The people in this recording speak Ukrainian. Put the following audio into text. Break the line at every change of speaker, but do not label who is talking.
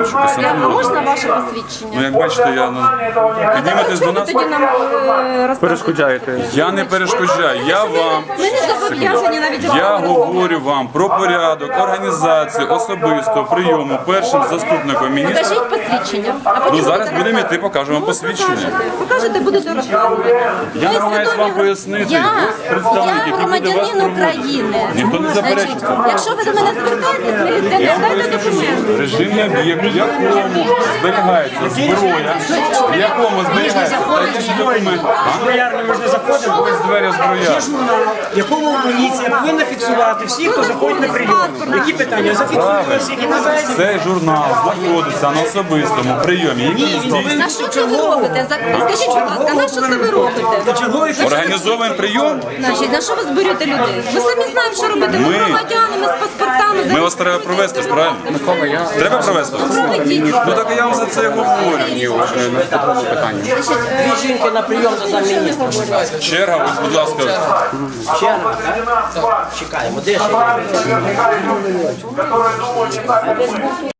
Можна ваше посвідчення?
Ну, як бачите, я ну, підніметесь до нас.
тоді нам е.
Перешкоджаєте.
Я не перешкоджаю, я вам.
Ми не зобов'язані навіть
Я говорю вам про порядок організації особистого прийому першим заступником міністра.
Покажіть посвідчення. А потім
Ну зараз
будете
будемо йти, покажемо
Ну,
посвідчення.
Покажете, покажете, будете розказувати.
Я
Ми
намагаюсь
свідомі
вам пояснити.
Я,
Ось представник,
я
який буде вас
громадянин
проводити.
України.
Ніхто не заперечує
Значить,
цього.
Якщо ви до мене звертаєтесь, міліціонер, дайте документи.
Режимний об'єкт, в якому зберігається зброя, в якому зберігається стратегічний документ. А?
Зброярню ми ж.
Ось двері зброя.
Журнал, якому поліція повинна фіксувати всіх, хто заходить на прийом. Які питання? Зафіксуйте, які бажаєте.
Цей журнал знаходиться на особистому прийомі, який здійснює
На що це ви робите? За- Скажіть, будь ласка, на що це ви робите?
Чого
організований прийом.
Значить, на що ви зберете людей? Ми самі знаємо, що робити. Ми
Ми-
громадяни. Ми
вас треба провести ж, правильно? Треба провести? Ну так я вам за це говорю і питання.
Дві жінки на прийом до замміністра.
Черга, ось, будь ласка,
Черга, так? Чекаємо. Де ще?